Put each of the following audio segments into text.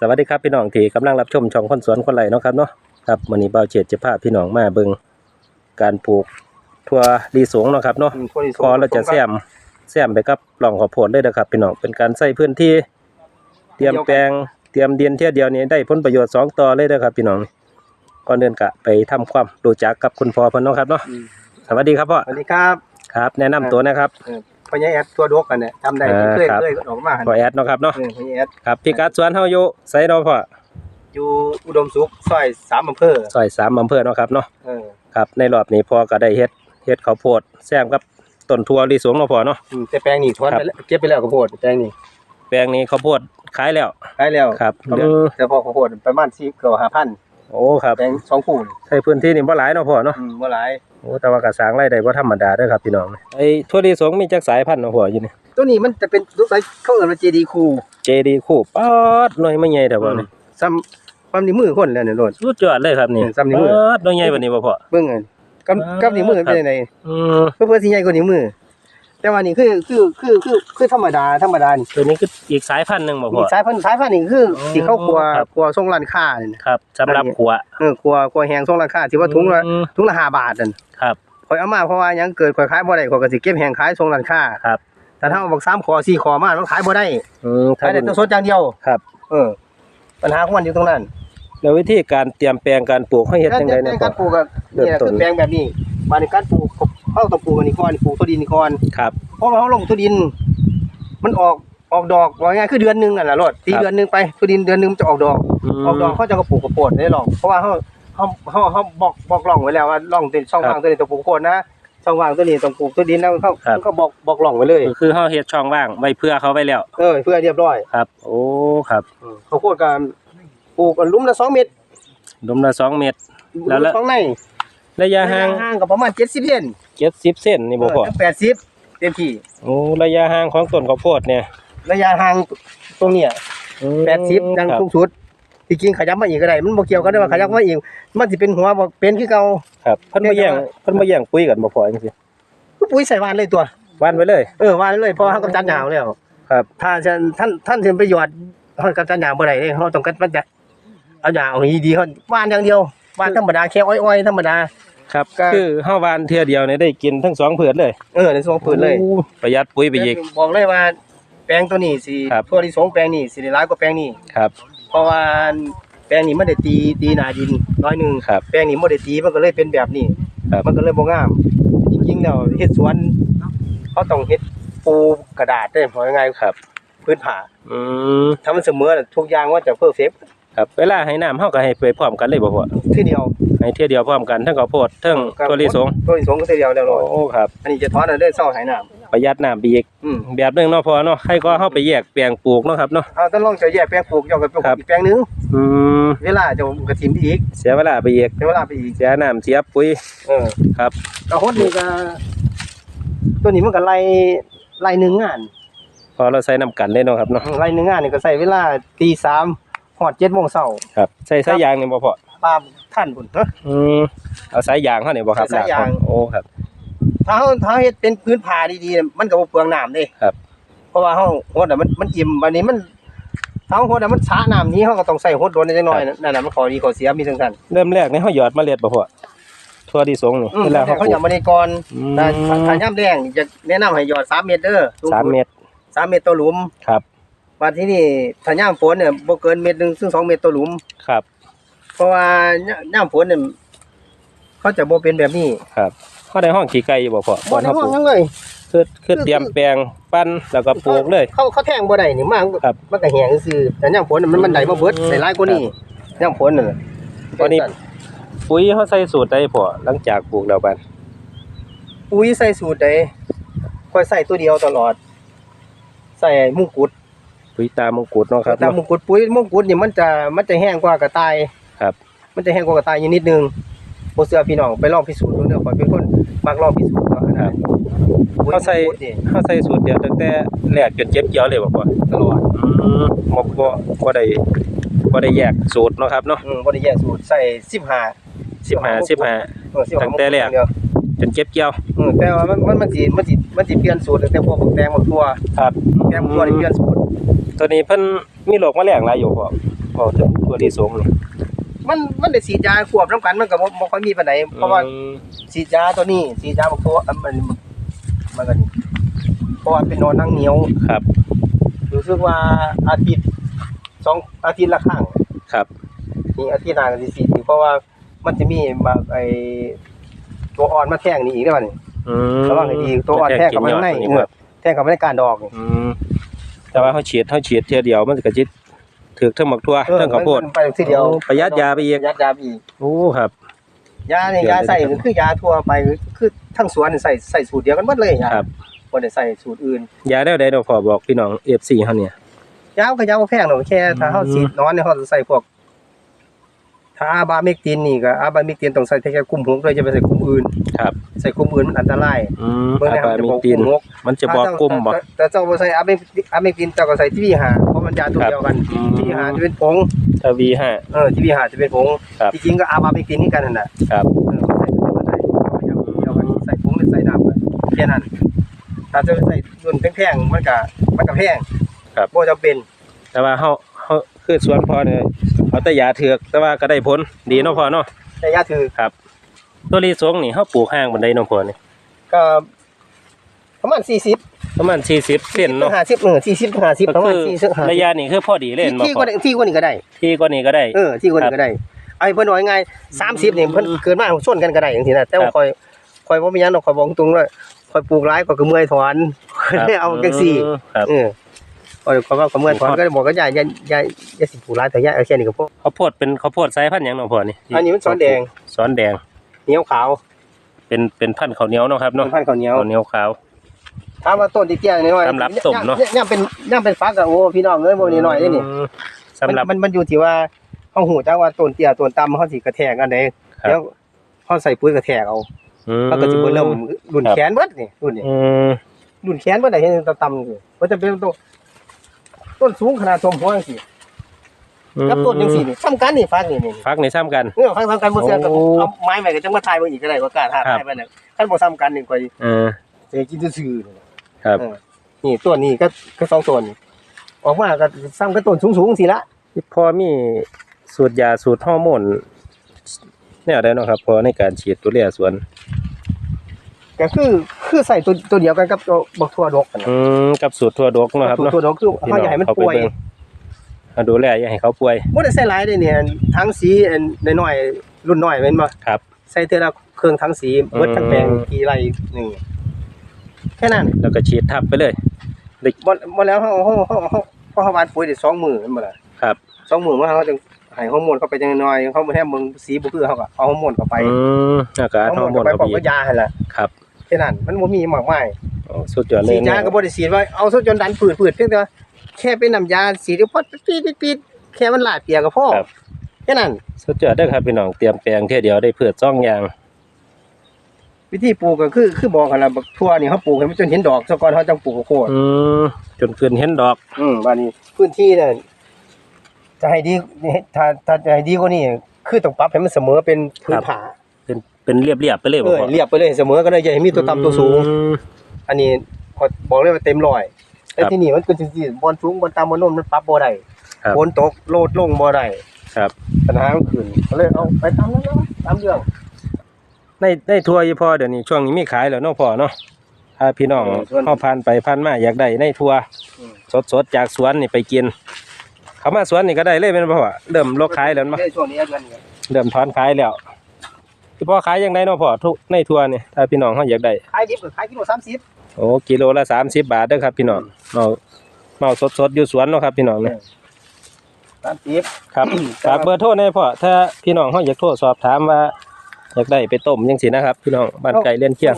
สวัสดีครับพี่น้องที่กำลังรับชมช่องคนสวนคนไรเนาะครับเนาะครับวันนี้เบาเฉียดจะพาพี่น้องมาเบิ่งการปลูกทั่วลีสงเนาะครับเนาะอืมคนที่สงพอเราจะแซมแซมไปกับหล่องข้าวโพดเลยนะครับพี่น้องเป็นการใส่พื้นที่ เตรียมแปลงเตรียมดินเที่ยวเดียวนี้ได้ผลประโยชน์สองต่อเลยนะครับพี่น้องก่อนเดินกะไปทำความรู้จักกับคุณพ่อเพิ่นเนาะครับเนาะอืมสวัสดีครับพ่อสวัสดีครับครับ แนะนำตัวนะครับเออ พญาแอดตัวดกกันเนี่ยจำได้เออเคยครับ เคยออกมาหั่นพ่อแอดเนาะครับเนาะเออพญาแอดครับพี่กัดสวนเฮาอยู่ไสเนาะพ่ออยู่อุดมสุขซอยสามอำเภอซอยสามอำเภอเนาะครับเนาะเออครับในรอบนี้พ่อก็ได้เฮ็ดเฮ็ดข้าวโพดแซมกับต้นทั่วลีสงเนาะพ่อเนาะ อืมแต่แปลงนี่ทอนครับ ไปแล้วเก็บไปแล้วข้าวโพดแปลงนี่แปลงนี้ข้าวโพดขายแล้วได้แล้วครับครับเดี๋ยวแต่พอข้าวโพดประมาณ4เกือบ5,000โอ้ครับแปลงสองคู่นี่ใช้พื้นที่นี่บ่หลายเนาะพ่อเนาะอืมบ่หลายโอ้แต่ว่าก็สร้างรายได้บ่ธรรมดาเด้อครับพี่น้องไอ้ทั่วลีสงมีจักสายพันธุ์เนาะพ่ออยู่นี่ตัวนี้มันจะเป็นรูปแบบเขาเอิ้นว่าเจดีคู JD คู่ป๊อดหน่วยไม่ใหญ่แต่ว่านี่ซ้ำความนิ้วมือคนแล้วเนี่ยโลดสุดยอดเลยครับนี่เออซ้ำนิ้วมือป๊อดหน่วยใหญ่บัดนี้บ่พ่อเบิ่งอันกับกับนิ้วมือเป็นจังไดอืมเพื่อสิใหญ่กว่านิ้วมือ แต่ว่านี่คือคือคือคือคือธรรมดาธรรมดานี่ตัวนี้คืออีกสายพันธุ์หนึงบ่พ่นี่อสายพันธุ์สายพันธุ์นี่คืออ๋อที่เขากลัวครับกลัวส่งร้านค้านี่นะครับ สำหรับขัวเออกลัวกลัวแหงส่งร้านค้าที่ว่าถุงละอืมถุงละ5บาทนั่นครับ ข่อยเอามาเพราะว่าหยังเกิดข่อยขายบ่ได้ข่อยก็สิเก็บแหงขายส่งร้านค้าครับ แต่ถ้าเอาบัก3ขอ4ขอมามันขายบ่ได้อืมขายได้แตัวสดอย่างเดียวครับ เออ ปัญหาของมันอยู่ตรงนั้น แล้ววิธีการเตรียมแปลงการปลูกเฮาเฮ็ดจังได๋ในเนี่ยพ่กาอรปลูกก็นี่แหละเริ่มต้น คือแปลงแบบนี้บาดในการปลูก เฮาต้องปลูกอันนี้ก่อนปลูกตัวดินนี่ก่อนครับเพราะว่าเขาลงทุดิน มันออกออกดอกว่าง่ายคือเดือนหนึงนั่นแหละรถตีครับเดือนหนึงไปทุดินเดือนหนึงมันจะออกดอกมออกดอกเขาจะก็ปลูกข้าวโพดได้หรอกเพราะว่าเขาเขาเขาเขาบอกบอกร่องไว้แล้วว่าร่องเป็นช่องครับว่างตัวนี้ต้องปลูกข้าวโพดนะช่องว่างตัวนี้ต้องปลูกตัวดินแล้วเขาครับเขาบอกบอกร่องไว้เลย คือคือเฮาเฮ็ดช่องว่างไว้เพื่อเขาไว้แล้วเออเพื่อเรียบร้อยครับ โอ้ครับข้าวโพดก็ปลูกกันหลุมละสองเมตรดมละ2เมตร แล้วละสองในระยะห่างห่างกับประมาณเจ็ดสิบเซน 70เซนนี่บ่พอแปดสิบเต็มที่โอ้ระยะห่างของต้นข้าวโพดเนี่ยระยะห่างตรงเนี้ยอืมแปดสิบดังครับสูงสุดที่จริงขยับมาอีกก็ได้มันบ่เกี่ยวกันได้ว่าขยับมาอีกมันสิเป็นหัวบ่เป็นคือเก่าครับเพิ่นบ่แย่งเพิ่นบ่แย่งปุ๋ยกันบ่พอจังซี่คือปุ๋ยใส่หวานเลยตัวหว่านไว้เลยเออหวานเลยเพราะเฮากำจัดหญ้าแล้วครับถ้าท่านท่านท่านสิไปหยอดเฮากำจัดหญ้าบ่ได้เด้เฮาต้องกันมันจะเอาหญ้าเอาดีๆเฮาหวานอย่างเดียวหวานธรรมดาแค่อ้อยๆธรรมดา ครับ ก็ คือเฮาหว่านเทื่อเดียวเนี่ยได้กินทั้งสองผืนเลยเออในสองผืนเลย โอ้ประหยัดปุ๋ยไปอีก บอกเลยว่าแปลงตัวนี้สิครับ ทั่วที่สองแปลงนี้สิได้หลายกว่าแปลงนี้ ครับ เพราะว่าแปลงนี้มันได้ตีตีหน้าดินน้อยหนึงครับแปลงนี้บ่ได้ตีมันก็เลยเป็นแบบนี้ครับ มันก็เลยบ่งาม จริงๆแล้วเฮ็ดสวนเขาต้องเฮ็ดปูกระดาษได้พอยังไงครับ พื้นผ้าอืม ถ้ามันเสมอน่ะทุกอย่างว่าจะเพอร์เฟกต์ ครับเวลาให้น้ำเฮาก็ให้ไปพร้อมกันเลยบ่พ่อทีเดียวให้เที่ยเดียวพร้อมกันทั้งข้าวโพดทั้งตัวลิสงตัวลิสงก็ทีเดียวแล้วโลดโอ้ครับอันนี้จะถอนเอาได้เศร้าหายน้ำประหยัดน้ำไปอีกอืมแบบหนึงเนาะพ่อเนาะให้ก็เฮาไปแยกแปลงปลูกเนาะครับเนาะ เอาต้องลองจะแยกแปลงปลูกเจ้ากับปลูกครับ อีกแปลงหนึงอืมเวลาจะกระถิ่มอีกเสียเวลาไปอีกเสียเวลาไปอีกเสียน้ำเสียปุ๋ย เออครับ กระหดนี่ก็ตัวนี้มันก็ไล่ไล่หนึ่งงานพอเราใส่น้ำกันได้เนาะครับเนาะไล่หนึ่งงานนี่ก็ใส่เวลาตีสาม หอดเจ็ดโมงเช้าครับใส่สายยางนี่บ่พ่อตามท่านพุ่นเนาะอืมเอาสายยางเฮานี่บ่ครับใส่สายยางโอ้ครับ ถ้าเฮาถ้าเฮ็ดเป็นพื้นผ้าดีๆน่ะมันก็บ่เปลืองน้ำเด้ครับ เพราะว่าเฮาโหดน่ะมันมันอิ่มบัดนี้มันถ้าเฮาโหดน่ะมันสาน้ำนี้เฮาก็ต้องใส่โหดโดนจังน้อยนั่นน่ะมันข้อดีข้อเสียมีจังซั่นเริ่มแรกนี่เฮาหยอดเมล็ดบ่พ่อทั่วลิสงนี่อืมเวลาแต่เฮาเขาปลูอยากกมาในก่อนอืแต่มถ้ายามแรงจะแนะนำให้หยอด3เมตรเด้อสูงสามสุดเมตร3เมตรต่อหลุมครับ บัดที่นี่ถ้ายามฝนเนี่ยบ่เกินเมตรหนึงซึ่ง2เมตรต่อหลุม ครับ เพราะว่ายามฝนเนี่ยเขาจะบ่เป็นแบบนี้ครับเขาได้ห้องขี้ไก่อยู่บ่พ่อบ่ได้เฮาห้ปองลูกหยังเลยคือคือเตรียมแปลงปั้นแล้วก็ปลูกเลย เขาเขาแทงบ่ได้นี่มากครับมันก็แห้งซื่อแต่ยามฝนน่ะมันมันได้มาเบิดอืมได้หลายกว่านี้ยามฝนน่ะตอนนี้ปุ๋ยเขาใส่สูตรใดพ่อหลังจากปลูกแล้วบัดปุ๋ยใส่สูตรใดค่อยใส่ตัวเดียวตลอด ใส่มงกุฎ ปุ๋ยตามงกุฎเนาะครับตามมเนาะงกุฎปุ๋ยมงกุฎนี่มันจะมันจะแห้งกว่ากระต่ายครับ มันจะแห้งกว่ากระต่ายอยู่นิดนึงบ่เชื่อพี่น้องไปลองพิสูจน์ดูเด้อข่อยเป็นคนมักลองพิสูจน์ว่าครับปุ๋ยเขาใส่ มงกุฎนี่เขาใส่สูตรเดียวตั้งแต่แรกจนเจ็บเกี่ยวเลยบ่พ่อตลอดอืมบ่บ่บ่ได้บ่ได้แยกสูตรเนาะครับเนาะอืมบ่ได้แยกสูตรใส่15 15 15เออ15ตั้งแต่แรก เดียวจนเจ็บเกี่ยว อืมแต่ว่ามันมันมันสิมันสิมันสิเปลี่ยนสูตรตั้งแต่พวกบักแตงบักทั่วครับ แตงบักทั่วนี่เปลี่ยนสูตร ตัวนี้เพิ่นมีโรคแมลงหลายอยู่พ่อพอถึงตัวที่สงนี่มันมันได้ฉีดยาควบน้ำกันมันก็บ่บ่ค่อยมีปานใดเพราะว่าอืมฉีดยาตัวนี้ฉีดยาบักตัวอันมันมันก็นี่เพราะว่าเป็นนอนนั่งเหนียวครับรู้สึกว่าอาทิตย์สองอาทิตย์ละครั้งครับ นี่อาทิตย์หน้าก็สิฉีดอีกเพราะว่ามันจะมีมาไอตัวอ่อนมาแทงนี่อีกแล้วนี่ อืมระวังให้ดีตัวอ่อนแทรกเข้ามาข้างในกิยอดแทงเข้ามาในการดอกนี่อืม แต่ว่าเขาฉีดเขาฉีดเทียเดียวมันก็จิตถือทั้งหมกทั่วเออทั้งข้าวโพดมันไปทีเดียวโอ้ประหยัดยาไปอีกประหยัดยาไปอีกโอ้ครับ ยาเนี่ยเดี๋ยวยาใส่เดี๋ยวคือยาทั่วไปคือทั้งสวนนี่ใส่ใส่สูตรเดียวกันหมดเลยยาครับบ่ได้ใส่สูตรอื่น ยาได้ใดเราพอบอกพี่น้อง FC เฮาเนี่ยยาก็ยาบ่แพงหรอกแค่ถ้าเฮาอืมฉีดนอนเนี่ยเฮาจะใส่พวก ถ้าอาบาเมกตินนี่ก็อาบาเมกตินต้องใส่แค่กลุ่มหกเลยจะไปใส่กลุ่มอื่นครับ ใส่กลุ่มอื่นมันอันตรายอืมเบิ่งอาแล้วบามันจะมีบอกกตีนลุ่มหกมันจะบอกกลุ่มบ่แต่แต่เจ้าบ่ใส่อาเมกอาเมกตินเจ้าก็ใส่ที่วีหาเพราะมันยาตัวเดียวกันอืมที่วีหาจะเป็นผงถ้า V5 เออที่วีหาจะเป็นผงครับที่จริงก็อาบาเมกตินนี่กันนั่นน่ะครับเออใส่ตัวก็ได้ยาเดียวกันใส่ผงหรือใส่น้ำก็แค่นั้นถ้าจะใส่รุ่นแพงๆมันก็มันก็แพงครับบ่จำเป็น แต่ว่าเฮาเฮาคือสวนพอเนี่ย เอาแต่ยาเถือกแต่ว่าก็ได้ผลดีเนาะพอเนาะแต่ยาถือครับ ตัวลีสงนี่เฮาปลูกห่างบันไดเนาะพอนี่ก็ประมาณ40ประมาณ40เซนเนาะ50เออ40ถึง50ปก็ระมาณคือ40ระยะนี่คือพอดีเล่นบ่ที่พกอว่าที่กว่านี้ก็ได้ ที่กว่านี้ก็ได้เออที่กว่านี้ก็ได้ไอ้เพิ่นว่าไง30นี่เพิ่นเกิดมาชนกันก็ได้จังซี่นะแต่ว่าครับคอยคอยบ่มีหยังดอกคอยบอกตรงๆว่าคอยปลูกหลายก็คือเมื่อยถอนครับเอาจังซี่ครับเออ คอยคอยว่าก็เมื่อยถอนก็บอกก็อย่าอย่าอย่าอย่าสิปลูกหลายแต่อย่าเอาแค่นี้ก็พอข้าวโพดเป็นข้าวโพดสายพันธุ์หยังเนาะพอนี่อันนี้มันสอนแดงสอนแดงเหนียวขาว เป็นเป็นพันธุ์ข้าวเหนียวเนาะครับเป็เนาะนพันธุ์ข้าวเหนียวข้าวเหนียวขาวถามว่าต้นที่เตี้ยๆน้อยๆสำหรับส้มเนอะย่ำเป็นย่ำเป็นฟักอะโอ้พี่น้องเอ้ยบ่น้อยๆเด้นี่มสำหรับมันมันอยู่ที่ว่าเฮาฮู้จักว่าต้นเตี้ยต้นต่ำเฮาสิกระแทกอันใดครับแล้วเฮาใส่ปุ๋ยกระแทกเอาอืมมันก็สิบ่เริ่มรุ่นครับแขนเบิดนี่รุ่นนี้อืมรุ่นแขนเบิดได้เห็นต่ำๆนี่ว่าจะเป็นต้น ต้นสูงขนาดทมหัวจังซี่กับต้นจังซี่นี่ซ้ำกันนี่ฟักนี่นี่ฟักในซ้ำกันเออฟักซ้ำกันบ่เสียก็โอ้เอาไม้ไว้ก็จังมาทายเบิ่งอีกก็ได้ว่ากล้าทาครับทายไปน่ะคันบ่ซ้ำกันนี่ก็เออสิกินซื่อๆนี่ครับเออนี่ตัวนี้ก็ก็สองตัวนี่ออกมาก็ซ้ำกับต้นสูงๆสิละพอมีสูตรยาสูตรฮอร์โมนแนวใดเนาะครับพอในการฉีดตัวเลียสวน ก็คือคือใส่ตัวตัวเดียวกันกับตัวบักทั่วดกกันนะอืมกับสูตรทั่วดกเนาะครับตัวเนาะตัวดกคือพี่เขาน้อยากให้มันเข้าไปป่วยเบิ่งเอาดูแลอย่าให้เขาป่วยบ่ได้ใส่หลายเด้เนี่ยทั้งสีอันน้อยๆรุ่นน้อยแม่นบ่ครับ ใส่เทื่อละเครื่องทั้งสีเบิดทั้งแปลงกี่ไร่หนึงแค่นั้นแล้วก็ฉีดทับไปเลย บ่บ่แล้วเฮาเฮาเฮาเฮาเพราะเฮาหวานปุ๋ยได้สองมื้อแม่นบ่ล่ะครับ สองมื้อมาเฮาจึงให้ฮอร์โมนเข้าไปจังน้อยๆเขาบ่แท้เบิ่งสีบ่คือเฮาก็เอาฮอร์โมนเข้าไปอืมแล้วก็อัดฮอร์โมนเข้าไปเข้าพร้อมไปกับยาหั่นล่ะครับ แค่นั้นมันบ่มีมากมายโอ้สุดยอดเลยสีดยาก็บ่ได้สีดว่าเอาซะจนดันปืดปืดเพียงแต่ว่าแค่เป็นน้ำยาสีเดียวพอปีดปีดแค่มันลาดเปียกก็พอครับแค่นั้นสุดยอดเด้อครับพี่น้องเตรียมแปลงเที่ยเดียวได้พืชซ่องอย่าง วิธีปลูกก็คือคือบอกกันล่ะบักทั่วนี่เขาปลูกให้มันจนเห็นดอกซะก่อนเขาจังปลูกข้าวโพดอืมจนเกินเห็นดอก อืมบัดนี้พื้นที่เนี่ยจะให้ดีถ้าถ้าจะให้ดีกว่านี้คือต้องปรับให้มันเสมอเป็นพื้นครับ ผา เป็นเป็นเรียบๆไปเลยเอบ่อพ่อเรียบไปเลยเสมอก็ได้อย่าให้มีตัวต่ำตัวสูง อืม อันนี้ขอบอกเลยว่าเต็มร้อยแต่ครับที่นี่มันก็จริงๆบอลสูงบอลต่ำบอลโน่นมันปรับบ่ได้ครับ ฝนตกโลดลงบ่ได้ครับ ปัญหามันขึ้นก็เลยเอาไปตามนั้นแล้วตามเรื่องในในทัวร์ยี่พ่อเดี๋ยวนี้ช่วงนี้มีขายแล้วเนาะพ่อเนาะถ้าพี่น้องเออส่วนเฮาผ่านไปผ่านมาอยากได้ในทัวร์อืมสดๆจากสวนนี่ไปกิน เขามาสวนนี่ก็ได้เลยแม่นบ่พ่อเริ่มลกขายแล้วแม่นบ่ในช่วงนี้เดือนนี้เริ่มถอนขายแล้ว พี่พ่อขายยังไงเนาะพ่อทุกในทัวร์นี่ถ้าพี่น้องเฮาอยากได้ขายดิบก็ขายกิโลสามสิบโอ้กิโลละ30บาทเด้อครับ พี่น้องเมาเมาสดๆอยู่สวนเนาะครับ พี่น้องเนี่ยสามสิบครับครับฝากเบอร์โทรหน่อยพ่อถ้าพี่น้องเฮาอยากโทรสอบถามว่า อยากได้ไปต้มจังซี่นะครับ พี่น้องบ้านไก่เลี้ยนเคียง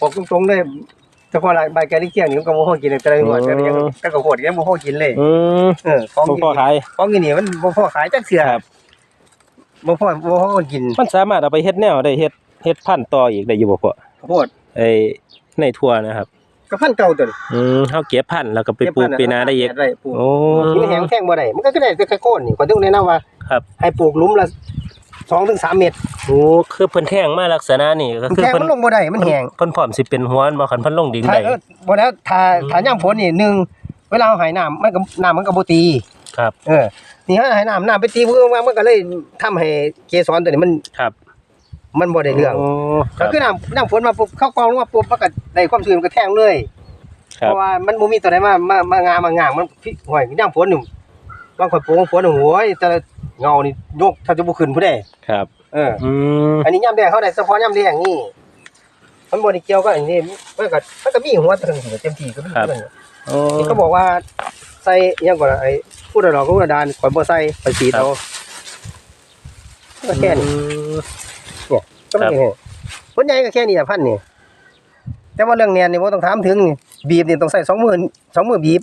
บอกตรงๆเลยเฉพาะรายใบแกลิเกียงนี่มันก็บ่พอกินเลยแต่ละหัวแต่ละยังแต่ก็โหดยังบ่พอกินเลยอืมเออของบ่กินพอขายของกินนี่มันบ่พอขายจักเทื่อครั บบ่พอบ่พอกินมันสามารถเอาไปเฮ็ดแนวได้เฮ็ดเฮ็ดพันธุ์ต่ออีกได้อยู่บ่พ่อข้าวโพดไอ้ในทัวร์นะครับ ก็พันเก่าตัวนี้อืมเฮาเก็บพันธุ์แล้วก็ไปปลูกปีหน้าได้อีกได้ปลูกโอ้ กินแห้งแท่งบ่ได้มันก็ได้แต่แค่โคนนี่คนต้องแนะนำว่าครับ ให้ปลูกหลุมละ2ถึง3เมตรโอ้คือเพิ่นแท่งมาลักษณะนี่ก็คือแท่งเพิ่นมันลงบ่ได้มันแห้งเพิ่นพร้อมสิเป็นหัวบ่คันเพิ่นลงดินถ้าได้เออบ่แล้วถ้าถ้ายามฝนนี่หนึ่งเวลาเอาใหายน้ำมันก็น้ำมันก็บ่ตี ครับ เออนี่ฮะให้น้ำน้ำไปตีมือมามันก็เลยทำให้เกสรตัวนี้มัน ครับ มันบ่ได้เรื่องโอ้คก็รับคือน้ำน้ำฝนมาปุ๊บเข้ากองลงมาปุ๊บมันก็ได้ความชื้นมันก็แทงเลยคเพรับราะว่ามันบ่มีตัวใดมามามางามมางางมันพี่ห่วยน้ำฝนนี่บางคนปลูกฝนนี่โอ้ยแต่ละเงานี่ยกถ้าจะบ่ขึ้นผู้ใดครับ เอออืมอันนี้ย่ำแดงเขาได้เฉพาะย่ำแดงนี่มันบ่ได้เกี่ยวกับอันนี้มันก็มันก็มีหัวถึงเต็มที่ก็มีเพิ่นโอ้นี่เขาบอกว่าใส่อิหยังก่อนนะไอ้ ผู้ใดหรอกผู้ใดดานข่อยบ่ใส่ไปสีเอาก็แค่นี้อืมก็ไม่แค่คนใหญ่ก็แค่นี้อะพันนี่แต่ว่าเรื่องแนนนี่บ่ต้องถามถึงนี่บีบนี่ต้องใส่สองมือสองมือบีบ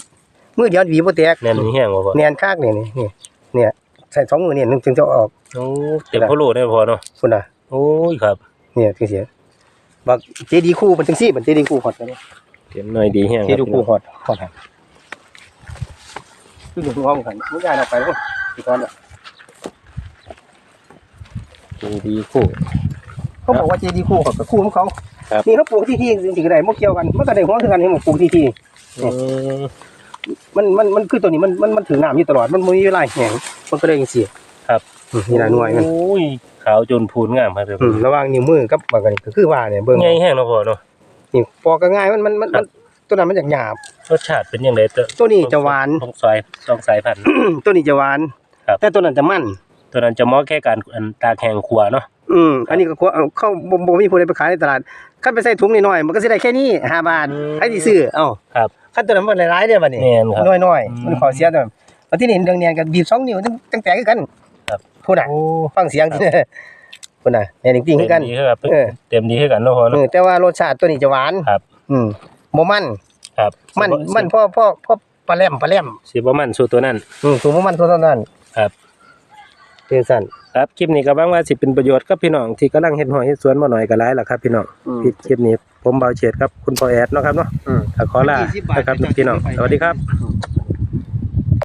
มือเดียวบีบบ่แตกแน่นนี่แห้งบ่พอแนนคากนี่นี่นี่เนี่ยใส่สองมือนี่ถึงจะออกโอ้เต็มโพโลได้พอเนาะพุ่นน่ะโอ้ยครับ เนี่ยถึงเสียบักเจดีคู่มันจังซี่มันเจดีคู่ฮอดเลยเต็มหน่อยดีแห้งเจดีคู่ฮอดฮอดครับ คืออยู่ห้องกันมึงย้ายออกไปพุ่นสิก่อนน่ะดีดีคู่ เขาบอกว่าเจดีคู่ฮอดกับคู่ของเขาครับ นี่เขาปลูกที่ที่จริงๆก็ได้บ่เกี่ยวกันมันก็ได้หัวคือกันให้มันปลูกที่ที่ อืมมันมันมันคือตัวนี้มันมันมันถือน้ำอยู่ตลอดมันบ่มีเวลาแห้งมันก็เลยจังซี่ครับอืมนี่น่ะหน่วยมันโอ้ยขาวจนพูนงามครับอืมระหว่างนิ้วมือกับบางกันก็คือว่าเนี่ยเบิ่งใหญ่แห้งเนาะพอเนาะ นี่ปอกก็ง่ายมันมันมันครัมันบ ตัวนั้นมันจากหยาบ รสชาติเป็นยังไงตัวตัวนี้จะหวาน ต้องสายต้องสายพันธุ์ ตัวนี้จะหวาน ครับ แต่ตัวนั้นจะมัน ตัวนั้นจะเหมาะแค่การอันตากแห้งขัวเนาะ อืมอันนี้ก็เอาเข้าบ่บ่มีผู้ใดไปขายในตลาดคันไปใส่ถุงน้อยๆมันก็สิได้แค่นี้5บาทไอ้ที่ซื้อเอ้าครับคันตัวนั้นมันหลายๆเด้อบัดนี้แม่นครับน้อยอืม ๆมันขอเสียตัวแล้วที่นี่เรื่องเนียนกันบีบสองนิ้วตั้งตั้งแต่คือกันครับพูดน่ะโอ้ฟังเสียงที่พุ่นน่ะแม่นจริงๆคือกัน เต็มดีคือกันเออเต็มดีคือกันเนาะพอเอเนาะ อแต่ว่ารสชาติตัวนี้จะหวานครับ อืม บ่มันครับมันสิบ่มันพ่อพ่อพ่อปลาแหลมปลาแหลมสิบ่มันสู่ตัวนั้นอืมสูงประมาณเท่านั้นครับเป็นสั้นครับคลิปนี้ก็หวังว่าสิเป็นประโยชน์กับพี่น้องที่กำลังเฮ็ดหอยเฮ็ดสวนบ่หน่อยก็หลายล่ะครับพี่น้องอืมคลิปนี้ผมเบาเฉียดครับคุณพ่อแอดเนาะครับเนาะอืมก็ขอลานะครับพี่น้องสวัสดีครับอืม